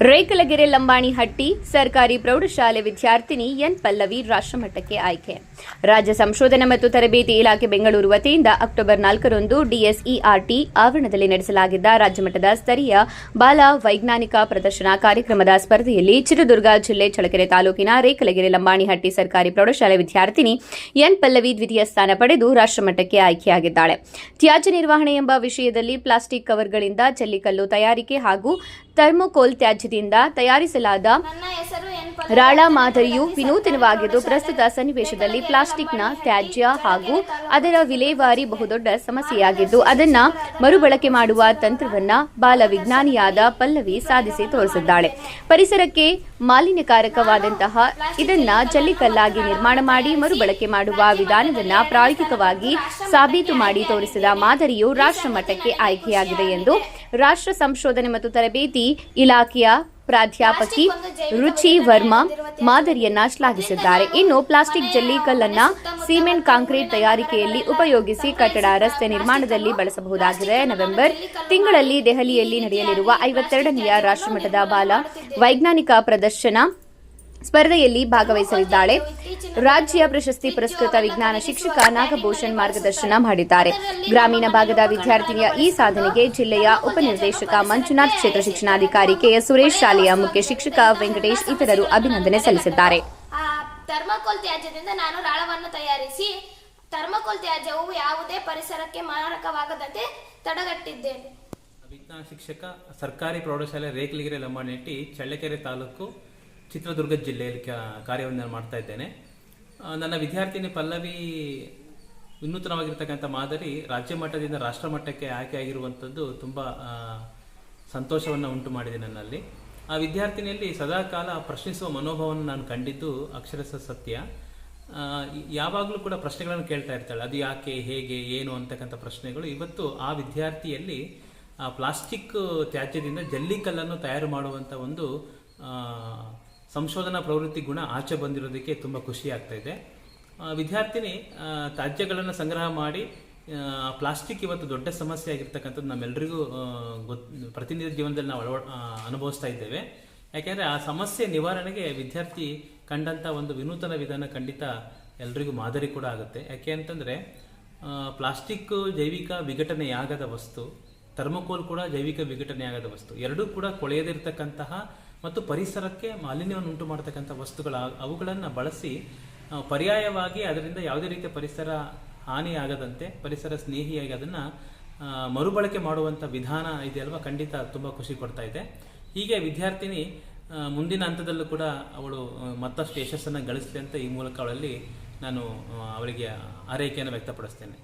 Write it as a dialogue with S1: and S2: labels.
S1: ರೇಕಲಗೆರೆ ಲಂಬಾಣಿಹಟ್ಟಿ ಸರ್ಕಾರಿ ಪ್ರೌಢಶಾಲೆ ವಿದ್ಯಾರ್ಥಿನಿ ಎನ್ ಪಲ್ಲವಿ ರಾಷ್ಟ್ರಮಟ್ಟಕ್ಕೆ ಆಯ್ಕೆ. ರಾಜ್ಯ ಸಂಶೋಧನೆ ಮತ್ತು ತರಬೇತಿ ಇಲಾಖೆ ಬೆಂಗಳೂರು ವತಿಯಿಂದ ಅಕ್ಟೋಬರ್ ನಾಲ್ಕರಂದು ಡಿಎಸ್ಇಆರ್ಟಿ ಆವರಣದಲ್ಲಿ ನಡೆಸಲಾಗಿದ್ದ ರಾಜ್ಯಮಟ್ಟದ ಸ್ತರೀಯ ಬಾಲ ವೈಜ್ಞಾನಿಕ ಪ್ರದರ್ಶನ ಕಾರ್ಯಕ್ರಮದ ಸ್ಪರ್ಧೆಯಲ್ಲಿ ಚಿತ್ರದುರ್ಗ ಜಿಲ್ಲೆ ಚಳಕೆರೆ ತಾಲೂಕಿನ ರೇಕಲಗೆರೆ ಲಂಬಾಣಿಹಟ್ಟಿ ಸರ್ಕಾರಿ ಪ್ರೌಢಶಾಲೆ ವಿದ್ಯಾರ್ಥಿನಿ ಎನ್ ಪಲ್ಲವಿ ದ್ವಿತೀಯ ಸ್ಥಾನ ಪಡೆದು ರಾಷ್ಟ್ರಮಟ್ಟಕ್ಕೆ ಆಯ್ಕೆಯಾಗಿದ್ದಾಳೆ. ತ್ಯಾಜ್ಯ ನಿರ್ವಹಣೆ ಎಂಬ ವಿಷಯದಲ್ಲಿ ಪ್ಲಾಸ್ಟಿಕ್ ಕವರ್ಗಳಿಂದ ಜಲ್ಲಿಕಲ್ಲು ತಯಾರಿಕೆ ಹಾಗೂ ಥರ್ಮೋಕೋಲ್ ತ್ಯಾಜ್ಯದಿಂದ ತಯಾರಿಸಲಾದ ರಾಳ ಮಾದರಿಯು ವಿನೂತನವಾಗಿದ್ದು ಪ್ರಸ್ತುತ ಸನ್ನಿವೇಶದಲ್ಲಿ ಪ್ಲಾಸ್ಟಿಕ್ನ ತ್ಯಾಜ್ಯ ಹಾಗೂ ಅದರ ವಿಲೇವಾರಿ ಬಹುದೊಡ್ಡ ಸಮಸ್ಯೆಯಾಗಿದ್ದು ಅದನ್ನ ಮರುಬಳಕೆ ಮಾಡುವ ತಂತ್ರವನ್ನ ಬಾಲ ವಿಜ್ಞಾನಿಯಾದ ಪಲ್ಲವಿ ಸಾಧಿಸಿ ತೋರಿಸಿದ್ದಾಳೆ. ಪರಿಸರಕ್ಕೆ ಮಾಲಿನ್ಯಕಾರಕವಾದಂತಹ ಇದನ್ನ ಜಲ್ಲಿಕಲ್ಲಾಗಿ ನಿರ್ಮಾಣ ಮಾಡಿ ಮರುಬಳಕೆ ಮಾಡುವ ವಿಧಾನವನ್ನ ಪ್ರಾಯೋಗಿಕವಾಗಿ ಸಾಬೀತು ಮಾಡಿ ತೋರಿಸಿದ ಮಾದರಿಯು ರಾಷ್ಟ್ರ ಮಟ್ಟಕ್ಕೆ ಆಯ್ಕೆಯಾಗಿದೆ ಎಂದು ರಾಷ್ಟ್ರ ಸಂಶೋಧನೆ ಮತ್ತು ತರಬೇತಿ ಇಲಾಖೆಯ ಪ್ರಾಧ್ಯಾಪಕಿ ರುಚಿ ವರ್ಮಾ ಮಾದರಿಯನ್ನ ಶ್ಲಾಘಿಸಿದ್ದಾರೆ ಇನ್ನು ಪ್ಲಾಸ್ಟಿಕ್ ಜಲ್ಲಿಕಲ್ಲನ್ನ ಸಿಮೆಂಟ್ ಕಾಂಕ್ರೀಟ್ ತಯಾರಿಕೆಯಲ್ಲಿ ಉಪಯೋಗಿಸಿ ಕಟ್ಟಡ, ರಸ್ತೆ ನಿರ್ಮಾಣದಲ್ಲಿ ಬಳಸಬಹುದಾಗಿದೆ. ನವೆಂಬರ್ ತಿಂಗಳಲ್ಲಿ ದೆಹಲಿಯಲ್ಲಿ ನಡೆಯಲಿರುವ ಐವತ್ತೆರಡನೆಯ ರಾಷ್ಟ್ರಮಟ್ಟದ ಬಾಲ ವೈಜ್ಞಾನಿಕ ಪ್ರದರ್ಶನ ಸ್ಪರ್ಧೆಯಲ್ಲಿ ಭಾಗವಹಿಸಲಿದ್ದಾಳೆ. ರಾಜ್ಯ ಪ್ರಶಸ್ತಿ ಪುರಸ್ಕೃತ ವಿಜ್ಞಾನ ಶಿಕ್ಷಕ ನಾಗಭೂಷಣ್ ಮಾರ್ಗದರ್ಶನ ಮಾಡಿದ್ದಾರೆ. ಗ್ರಾಮೀಣ ಭಾಗದ ವಿದ್ಯಾರ್ಥಿನಿಯ ಈ ಸಾಧನೆಗೆ ಜಿಲ್ಲೆಯ ಉಪನಿರ್ದೇಶಕ ಮಂಜುನಾಥ್ ಕ್ಷೇತ್ರ ಶಿಕ್ಷಣಾಧಿಕಾರಿ ಕೆಎಸ್ ಸುರೇಶ್ ಶಾಲೆಯ ಮುಖ್ಯ ಶಿಕ್ಷಕ ವೆಂಕಟೇಶ್ ಇತರರು ಅಭಿನಂದನೆ ಸಲ್ಲಿಸಿದ್ದಾರೆ.
S2: ಥರ್ಮಕೋಲ್ ತ್ಯಾಜ್ಯದಿಂದ ನಾನು ರಾಳವನ್ನು ತಯಾರಿಸಿ ಥರ್ಮಕೋಲ್ ತ್ಯಾಜ್ಯವು ಯಾವುದೇ ಪರಿಸರಕ್ಕೆ ಮಾರಕವಾಗದಂತೆ ತಡೆಗಟ್ಟಿದ್ದೇನೆ.
S3: ವಿಜ್ಞಾನ ಶಿಕ್ಷಕ ಸರ್ಕಾರಿ ಪ್ರೌಢಶಾಲೆ ರೇಖಲಿಗೆರೆ ಲಂಬಾಣಿಟ್ಟಿ ಚಳ್ಳಕೆರೆ ತಾಲೂಕು ಚಿತ್ರದುರ್ಗ ಜಿಲ್ಲೆಯಲ್ಲಿ ಕಾರ್ಯವನ್ನು ನಾನು ಮಾಡ್ತಾ ಇದ್ದೇನೆ. ನನ್ನ ವಿದ್ಯಾರ್ಥಿನಿ ಪಲ್ಲವಿ ವಿನೂತನವಾಗಿರ್ತಕ್ಕಂಥ ಮಾದರಿ ರಾಜ್ಯ ಮಟ್ಟದಿಂದ ರಾಷ್ಟ್ರ ಮಟ್ಟಕ್ಕೆ ಆಯ್ಕೆಯಾಗಿರುವಂಥದ್ದು ತುಂಬ ಸಂತೋಷವನ್ನು ಉಂಟು ಮಾಡಿದೆ ನನ್ನಲ್ಲಿ. ಆ ವಿದ್ಯಾರ್ಥಿನಿಯಲ್ಲಿ ಸದಾಕಾಲ ಪ್ರಶ್ನಿಸುವ ಮನೋಭಾವವನ್ನು ನಾನು ಕಂಡಿದ್ದು ಅಕ್ಷರಶಃ ಸತ್ಯ. ಯಾವಾಗಲೂ ಕೂಡ ಪ್ರಶ್ನೆಗಳನ್ನು ಕೇಳ್ತಾ ಇರ್ತಾಳೆ. ಅದು ಯಾಕೆ, ಹೇಗೆ, ಏನು ಅಂತಕ್ಕಂಥ ಪ್ರಶ್ನೆಗಳು. ಇವತ್ತು ಆ ವಿದ್ಯಾರ್ಥಿಯಲ್ಲಿ ಪ್ಲಾಸ್ಟಿಕ್ ತ್ಯಾಜ್ಯದಿಂದ ಜಲ್ಲಿಕಲ್ಲನ್ನು ತಯಾರು ಮಾಡುವಂಥ ಒಂದು ಸಂಶೋಧನಾ ಪ್ರವೃತ್ತಿ ಗುಣ ಆಚೆ ಬಂದಿರೋದಕ್ಕೆ ತುಂಬ ಖುಷಿ ಆಗ್ತಾ ಇದೆ. ವಿದ್ಯಾರ್ಥಿನಿ ತ್ಯಾಜ್ಯಗಳನ್ನು ಸಂಗ್ರಹ ಮಾಡಿ ಪ್ಲಾಸ್ಟಿಕ್ ಇವತ್ತು ದೊಡ್ಡ ಸಮಸ್ಯೆ ಆಗಿರ್ತಕ್ಕಂಥದ್ದು ನಮ್ಮೆಲ್ಲರಿಗೂ ಗೊತ್, ಪ್ರತಿನಿತ್ಯ ಜೀವನದಲ್ಲಿ ನಾವು ಅಳವ ಅನುಭವಿಸ್ತಾ ಇದ್ದೇವೆ. ಯಾಕೆಂದರೆ ಆ ಸಮಸ್ಯೆ ನಿವಾರಣೆಗೆ ವಿದ್ಯಾರ್ಥಿ ಕಂಡಂಥ ಒಂದು ವಿನೂತನ ವಿಧಾನ ಖಂಡಿತ ಎಲ್ರಿಗೂ ಮಾದರಿ ಕೂಡ ಆಗುತ್ತೆ. ಯಾಕೆ ಅಂತಂದರೆ ಪ್ಲಾಸ್ಟಿಕ್ ಜೈವಿಕ ವಿಘಟನೆಯಾಗದ ವಸ್ತು, ಥರ್ಮೋಕೋಲ್ ಕೂಡ ಜೈವಿಕ ವಿಘಟನೆಯಾಗದ ವಸ್ತು, ಎರಡೂ ಕೂಡ ಕೊಳೆಯದಿರ್ತಕ್ಕಂತಹ ಮತ್ತು ಪರಿಸರಕ್ಕೆ ಮಾಲಿನ್ಯವನ್ನು ಉಂಟು ಮಾಡತಕ್ಕಂಥ ವಸ್ತುಗಳ ಅವುಗಳನ್ನು ಬಳಸಿ ಪರ್ಯಾಯವಾಗಿ ಅದರಿಂದ ಯಾವುದೇ ರೀತಿಯ ಪರಿಸರ ಹಾನಿಯಾಗದಂತೆ, ಪರಿಸರ ಸ್ನೇಹಿಯಾಗಿ ಅದನ್ನು ಮರುಬಳಕೆ ಮಾಡುವಂಥ ವಿಧಾನ ಇದೆಯಲ್ವ? ಖಂಡಿತ ತುಂಬ ಖುಷಿ ಕೊಡ್ತಾ ಇದೆ. ಹೀಗೆ ವಿದ್ಯಾರ್ಥಿನಿ ಮುಂದಿನ ಹಂತದಲ್ಲೂ ಕೂಡ ಅವಳು ಮತ್ತಷ್ಟು ಯಶಸ್ಸನ್ನು ಗಳಿಸಲಿ ಅಂತ ಈ ಮೂಲಕ ಅವಳಲ್ಲಿ ನಾನು ಅವಳಿಗೆ ಆರೈಕೆಯನ್ನು ವ್ಯಕ್ತಪಡಿಸ್ತೇನೆ.